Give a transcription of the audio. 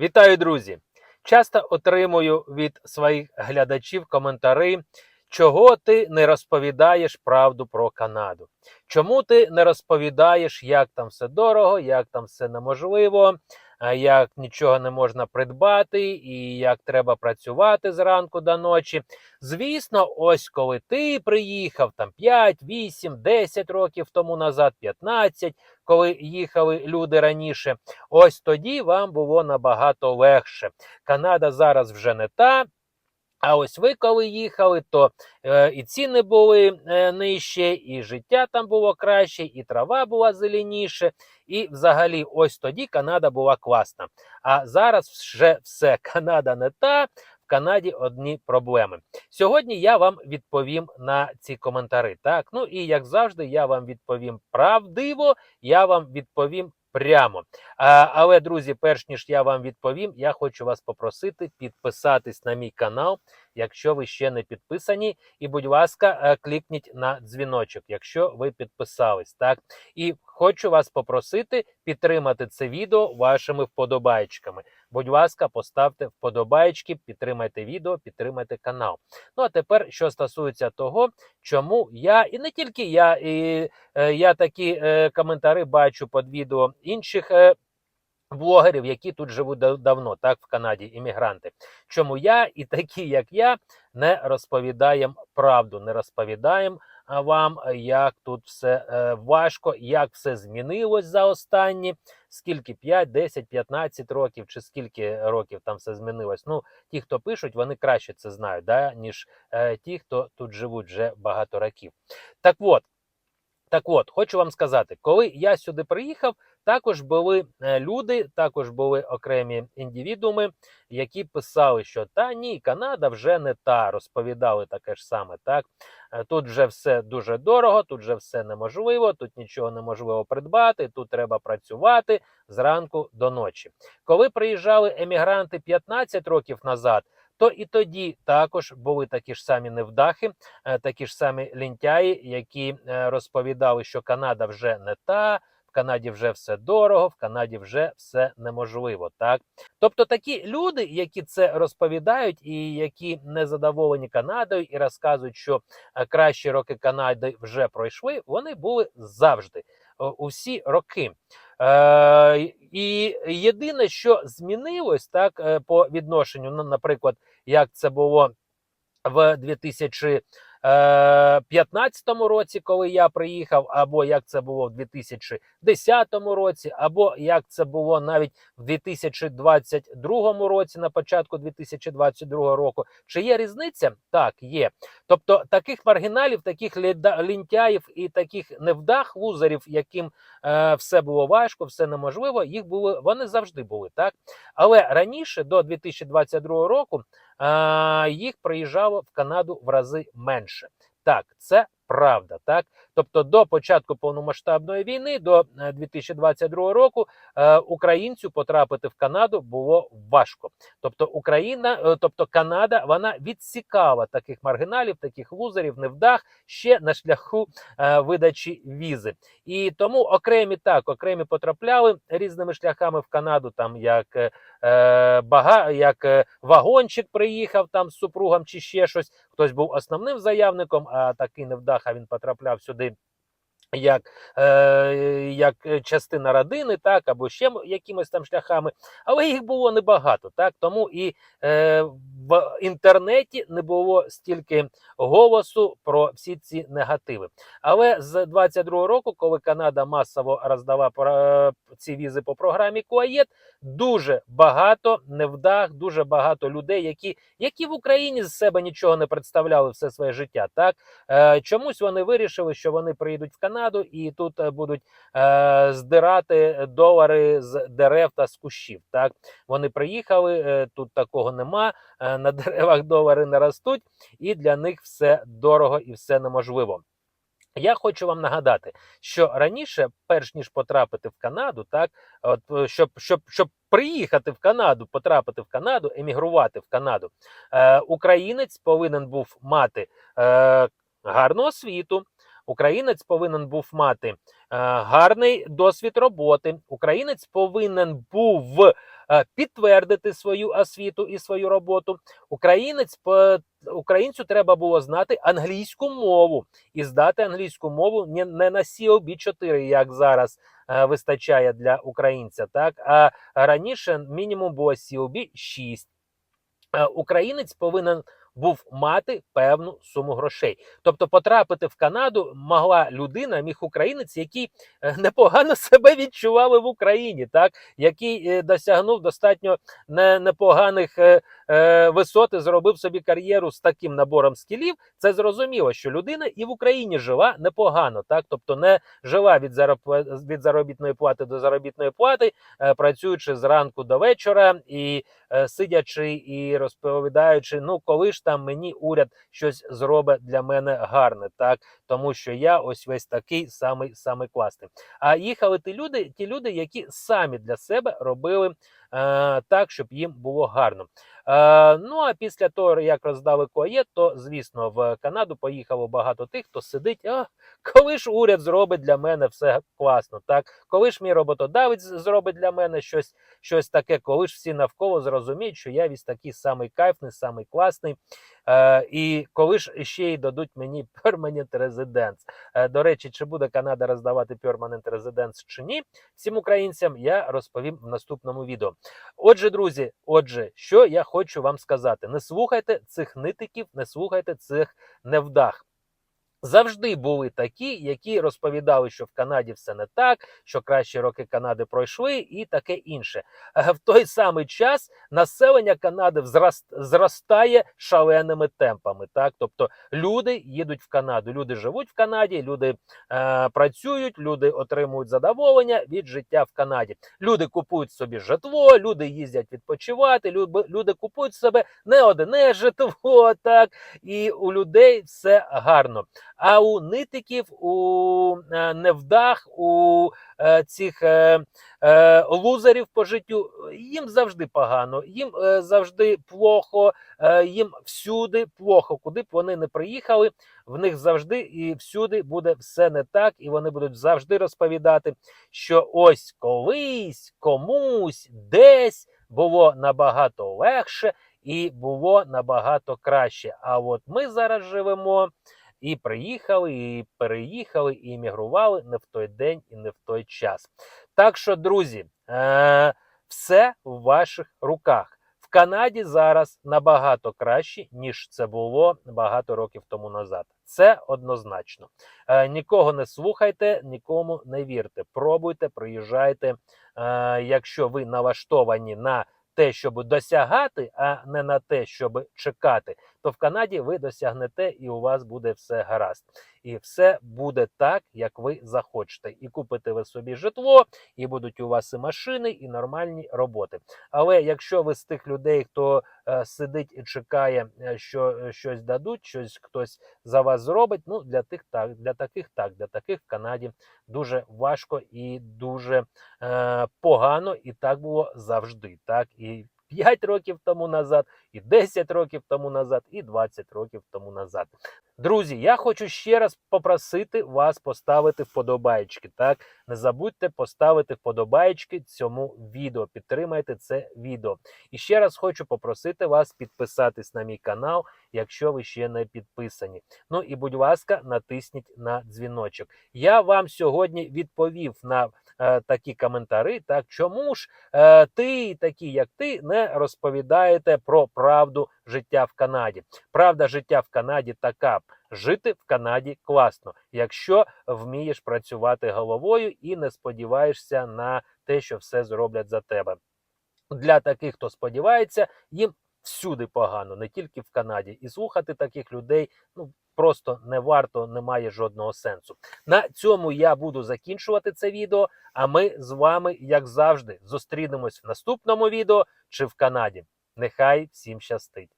Вітаю, друзі! Часто отримую від своїх глядачів коментари, чого ти не розповідаєш правду про Канаду. Чому ти не розповідаєш, як там все дорого, як там все неможливо, як нічого не можна придбати, і як треба працювати зранку до ночі. Звісно, ось коли ти приїхав там 5, 8, 10 років тому назад, 15, коли їхали люди раніше, ось тоді вам було набагато легше. Канада зараз вже не та. А ось ви коли їхали, то е, і ціни були е, нижче, і життя там було краще, і трава була зеленіше. І взагалі, ось тоді Канада була класна. А зараз вже все Канада не та. В Канаді одні проблеми. Сьогодні я вам відповім на ці коментари. Так, ну і як завжди, я вам відповім правдиво, я вам відповім прямо. А, але, друзі, перш ніж я вам відповім, я хочу вас попросити підписатись на мій канал, якщо ви ще не підписані. І, будь ласка, е, клікніть на дзвіночок, якщо ви підписались. Так, і хочу вас попросити підтримати це відео вашими вподобайчиками. Будь ласка, поставте вподобайчики, підтримайте відео, підтримайте канал. Ну а тепер, що стосується того, чому я і не тільки я, і е, я такі е, коментари бачу під відео інших. Е, Блогерів, які тут живуть давно, так в Канаді, іммігранти. Чому я і такі, як я, не розповідаємо правду, не розповідаємо вам, е, як тут все е, важко, як все змінилось за останні скільки 5, 10, 15 років, чи скільки років там все змінилось. Ну, ті, хто пишуть, вони краще це знають, да, ніж е, ті, хто тут живуть вже багато років. Так от. Так от, хочу вам сказати, коли я сюди приїхав, також були е, люди, також були окремі індивідууми, які писали, що та ні, Канада вже не та, розповідали таке ж саме. Так Е, тут вже все дуже дорого, тут вже все неможливо, тут нічого неможливо придбати, тут треба працювати зранку до ночі. Коли приїжджали емігранти 15 років назад. То і тоді також були такі ж самі невдахи, е, такі ж самі лінтяї, які розповідали, що Канада вже не та, Канаді вже все дорого, в Канаді вже все неможливо. Так, тобто такі люди, які це розповідають, і які не задоволені Канадою, і розказують, що е, кращі роки Канади вже пройшли, вони були завжди е, усі роки. Е, і єдине, що змінилось так е, по відношенню, ну, наприклад, як це було в 2015 році, коли я приїхав, або як це було в 2010 році, або як це було навіть в 2022 році, на початку 2022 року. Чи є різниця? Так, є. Тобто таких маргіналів, таких лінтяїв і таких невдах лузерів, яким е, все було важко, все неможливо, їх були вони завжди були так. Але раніше, до 2022 року, е, їх приїжджало в Канаду в рази менше. Так, це правда. Так, тобто до початку повномасштабної війни, до е, 2022 року, е, українцю потрапити в Канаду було важко. Тобто Україна, е, тобто Канада, вона відсікала таких маргіналів, таких лузерів, невдах ще на шляху е, видачі візи. І тому окремі так, окремі потрапляли різними шляхами в Канаду, там як е, е, бага, як е, вагончик приїхав там з супругом чи ще щось. Хтось був основним заявником, а такий невдаха він потрапляв сюди. Як, е, як частина родини, так або ще якимось там шляхами, але їх було небагато, так тому і е, в інтернеті не було стільки голосу про всі ці негативи. Але з 22-го року, коли Канада масово роздала про- ці візи по програмі Куаєт, дуже багато невдах, дуже багато людей, які, які в Україні з себе нічого не представляли все своє життя. Так е, чомусь вони вирішили, що вони приїдуть в Канаду і тут е, будуть е, здирати долари з дерев та з кущів. Так вони приїхали, е, тут такого нема. е, на деревах долари не ростуть, і для них все дорого і все неможливо. Я хочу вам нагадати, що раніше, перш ніж потрапити в Канаду, так от е, щоб, щоб, щоб приїхати в Канаду, потрапити в Канаду, емігрувати в Канаду, е, українець повинен був мати е, гарну освіту, Українець повинен був мати е, гарний досвід роботи. Українець повинен був е, підтвердити свою освіту і свою роботу. Українець по- українцю треба було знати англійську мову і здати англійську мову не, не на COB 4 як зараз е, вистачає для українця. Так а раніше мінімум було COB 6. Е, Українець повинен був мати певну суму грошей. Тобто, потрапити в Канаду могла людина, міг українець, який е, непогано себе відчували в Україні, так який е, досягнув достатньо непоганих е, е, висот зробив собі кар'єру з таким набором скілів. Це зрозуміло, що людина і в Україні жила непогано, так тобто не жила від зароб... від заробітної плати до заробітної плати, е, працюючи зранку до вечора і е, сидячи і розповідаючи, ну коли ж там мені уряд щось зробить для мене гарне, так тому що я ось весь такий самий самий класний. А їхали ті люди, ті люди, які самі для себе робили е, так, щоб їм було гарно. Е, ну а після того, як роздали коє, то звісно в Канаду поїхало багато тих, хто сидить. А коли ж уряд зробить для мене все класно, так коли ж мій роботодавець зробить для мене щось, щось таке, коли ж всі навколо зрозуміють, що я весь такий самий кайфний, самий класний. Е, і коли ж ще й дадуть мені перманент резиденс. Е, до речі, чи буде Канада роздавати перманент резиденс чи ні, всім українцям я розповім в наступному відео. Отже, друзі, отже, що я хочу вам сказати: не слухайте цих нитиків, не слухайте цих невдах. Завжди були такі, які розповідали, що в Канаді все не так, що кращі роки Канади пройшли, і таке інше. Е, В той самий час населення Канади зростає шаленими темпами. Так, тобто люди їдуть в Канаду, люди живуть в Канаді, люди е, працюють, люди отримують задоволення від життя в Канаді. Люди купують собі житло, люди їздять відпочивати, люди купують себе не одне житло, так і у людей все гарно. А у нитиків, у е, невдах, у е, цих е, лузерів по життю їм завжди погано, їм завжди плохо, їм всюди плохо, куди б вони не приїхали. В них завжди і всюди буде все не так, і вони будуть завжди розповідати, що ось колись комусь десь було набагато легше і було набагато краще. А от ми зараз живемо і приїхали, і переїхали, і іммігрували не в той день і не в той час. Так що, друзі, е- все в ваших руках. В Канаді зараз набагато краще, ніж це було багато років тому назад. Це однозначно. Е, нікого не слухайте, нікому не вірте. Пробуйте, приїжджайте. Е, якщо ви налаштовані на те, щоб досягати, а не на те, щоб чекати, то в Канаді ви досягнете і у вас буде все гаразд. І все буде так, як ви захочете. І купите ви собі житло, і будуть у вас і машини, і нормальні роботи. Але якщо ви з тих людей, хто е, сидить і чекає, е, що е, щось дадуть, щось хтось за вас зробить, ну для тих так, для таких так, для таких в Канаді дуже важко і дуже е, погано, і так було завжди. Так і 5 років тому назад, і 10 років тому назад, і 20 років тому назад. Друзі, я хочу ще раз попросити вас поставити вподобайки. Так, не забудьте поставити вподобайки цьому відео. Підтримайте це відео. І ще раз хочу попросити вас підписатись на мій канал, якщо ви ще не підписані. Ну і будь ласка, натисніть на дзвіночок. Я вам сьогодні відповів на е, такі коментарі. Так, чому ж е, ти, такі як ти, не розповідаєте про правду життя в Канаді? Правда життя в Канаді така. Жити в Канаді класно, якщо вмієш працювати головою і не сподіваєшся на те, що все зроблять за тебе. Для таких, хто сподівається, їм всюди погано, не тільки в Канаді. І слухати таких людей ну просто не варто, немає жодного сенсу. На цьому я буду закінчувати це відео. А ми з вами, як завжди, зустрінемось в наступному відео чи в Канаді. Нехай всім щастить!